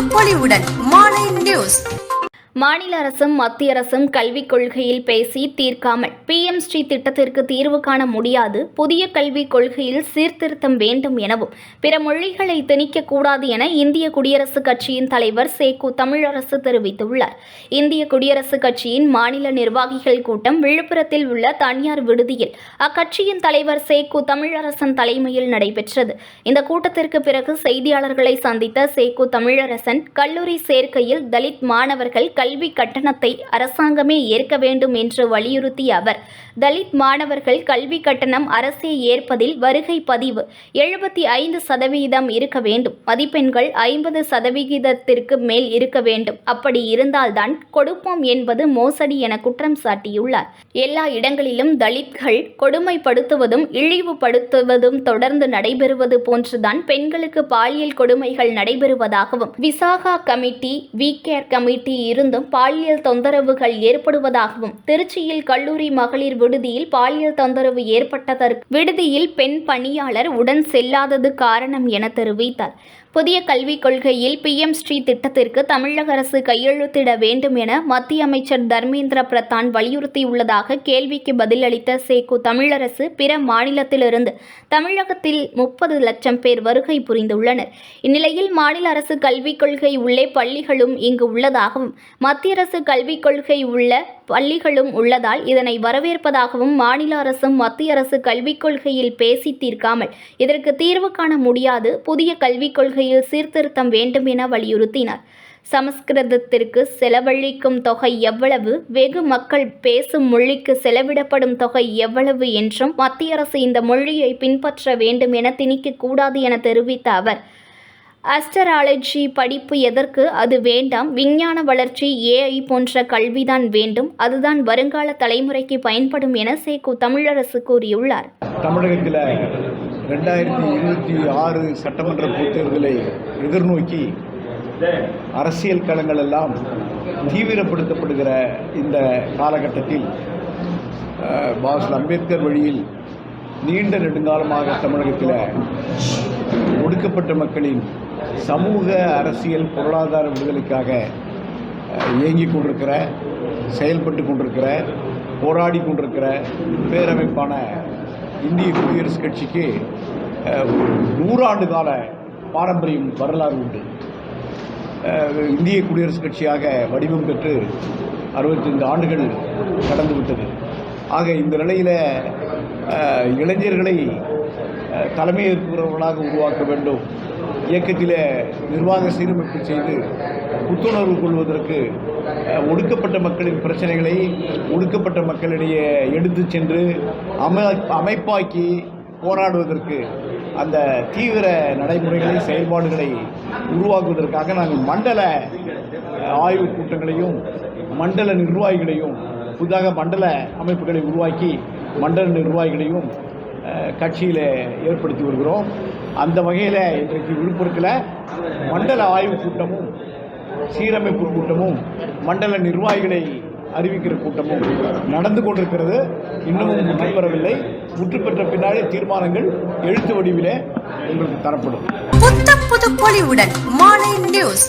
பொலிவுடன் மாலை நியூஸ். மாநில அரசும் மத்திய அரசும் கல்விக் கொள்கையில் பேசி தீர்க்காமல் பிஎம் ஸ்ரீ திட்டத்திற்கு தீர்வு காண முடியாது. புதிய கல்விக் கொள்கையில் சீர்திருத்தம் வேண்டும் எனவும் பிற மொழிகளை திணிக்கக்கூடாது என இந்திய குடியரசுக் கட்சியின் தலைவர் சேகு தமிழரசு தெரிவித்துள்ளார். இந்திய குடியரசுக் கட்சியின் மாநில நிர்வாகிகள் கூட்டம் விழுப்புரத்தில் உள்ள தனியார் விடுதியில் அக்கட்சியின் தலைவர் சேகு தமிழரசன் தலைமையில் நடைபெற்றது. இந்த கூட்டத்திற்கு பிறகு செய்தியாளர்களை சந்தித்த சேகு தமிழரசன் கல்லூரி சேர்க்கையில் தலித் மாணவர்கள் கல்வி கட்டணத்தை அரசாங்கமே ஏற்க வேண்டும் என்று வலியுறுத்திய அவர் தலித் மாணவர்கள் கல்வி கட்டணம் அரசே ஏற்பதில் வருகை பதிவு. எழுபத்தி ஐந்து சதவிகிதம் இருக்க வேண்டும். மதிப்பெண்கள் ஐம்பது சதவிகிதத்திற்கு மேல் இருக்க வேண்டும். அப்படி இருந்தால்தான் கொடுப்போம் என்பது மோசடி என குற்றம் சாட்டியுள்ளார். எல்லா இடங்களிலும் தலித்கள் கொடுமைப்படுத்துவதும் இழிவுபடுத்துவதும் தொடர்ந்து நடைபெறுவது போன்றுதான் பெண்களுக்கு பாலியல் கொடுமைகள் நடைபெறுவதாகவும் Vishaka committee we care committee இருந்தும் பாலியல் தொந்தரவுகள் ஏற்படுவதாகவும் திருச்சியில் கல்லூரி மகளிர் விடுதியில் பாலியல் தொந்தரவு ஏற்பட்டதற்கு விடுதியில் பெண் பணியாளர் உடன் செல்லாதது காரணம் என தெரிவித்தார். புதிய கல்விக் கொள்கையில் பிஎம் ஸ்ரீ திட்டத்திற்கு தமிழக அரசு கையெழுத்திட வேண்டும் என மத்திய அமைச்சர் தர்மேந்திர பிரதான் வலியுறுத்தியுள்ளதாக கேள்விக்கு பதிலளித்த சேகு தமிழரசு பிற மாநிலத்திலிருந்து தமிழகத்தில் முப்பது லட்சம் பேர் வருகை புரிந்துள்ளனர். இந்நிலையில் மாநில அரசு கல்விக் கொள்கை உள்ளே பள்ளிகளும் இங்கு உள்ளதாகவும் மத்திய அரசு கல்விக் கொள்கை உள்ள பள்ளிகளும் உள்ளதால் இதனை வரவேற்பதாகவும் மாநில அரசும் மத்திய அரசு கல்விக் கொள்கையில் பேசி தீர்க்காமல் இதற்கு தீர்வு காண முடியாது புதிய கல்விக் கொள்கையில் சீர்திருத்தம் வேண்டும் என வலியுறுத்தினார். சமஸ்கிருதத்திற்கு செலவழிக்கும் தொகை எவ்வளவு? வெகு மக்கள் பேசும் மொழிக்கு செலவிடப்படும் தொகை எவ்வளவு என்றும் மத்திய அரசு இந்த மொழியை பின்பற்ற வேண்டும் என திணிக்கக்கூடாது என தெரிவித்த அவர் அஸ்டராலஜி படிப்பு எதற்கு? அது வேண்டாம். விஞ்ஞான வளர்ச்சி ஏஐ போன்ற கல்விதான் வேண்டும். அதுதான் வருங்கால தலைமுறைக்கு பயன்படும் என சேகு தமிழரசு கூறியுள்ளார். தமிழகத்தில் ரெண்டாயிரத்தி இருபத்தி ஆறு சட்டமன்ற பொதுத்தேர்தலை எதிர்நோக்கி அரசியல் களங்கள் எல்லாம் தீவிரப்படுத்தப்படுகிற இந்த காலகட்டத்தில் அஹ், பாஸ் அம்பேத்கர் வழியில் நீண்ட நெடுங்காலமாக தமிழகத்தில் ஒடுக்கப்பட்ட மக்களின் சமூக அரசியல் பொருளாதார விடுதலைக்காக இயங்கிக் கொண்டிருக்கிற செயல்பட்டு கொண்டிருக்கிற போராடி கொண்டிருக்கிற பேரமைப்பான இந்திய குடியரசுக் கட்சிக்கு நூறாண்டு கால பாரம்பரியம் வரலாறு உண்டு. இந்திய குடியரசுக் கட்சியாக வடிவம் பெற்று அறுபத்தைந்து ஆண்டுகள் கடந்து விட்டது. ஆக இந்த நிலையில் இளைஞர்களை அஹ், உருவாக்க வேண்டும். இயக்கத்தில் நிர்வாக சீரமைப்பு செய்து புத்துணர்வு கொள்வதற்கு ஒடுக்கப்பட்ட மக்களின் பிரச்சனைகளை ஒடுக்கப்பட்ட மக்களிடையே எடுத்து சென்று அமை அமைப்பாக்கி போராடுவதற்கு அந்த தீவிர நடைமுறைகளை செயல்பாடுகளை உருவாக்குவதற்காக நாங்கள் மண்டல ஆய்வு ஆய்வுக் கூட்டங்களையும் மண்டல நிர்வாகிகளையும் புதிதாக மண்டல அமைப்புகளை உருவாக்கி மண்டல நிர்வாகிகளையும் கட்சியில் ஏற்படுத்தி வருகிறோம். அந்த வகையில் இன்றைக்கு விழுப்புரத்தில் மண்டல ஆய்வுக் கூட்டமும் சீரமைப்பு கூட்டமும் மண்டல நிர்வாகிகளை அறிவிக்கிற கூட்டமும் நடந்து கொண்டிருக்கிறது. இன்னமும் நடைபெறவில்லை. முற்று பெற்ற பின்னாடி தீர்மானங்கள் எழுத்து வடிவிலே உங்களுக்கு தரப்படும். புத்த புது பொலிவுடன் மாலை நியூஸ்.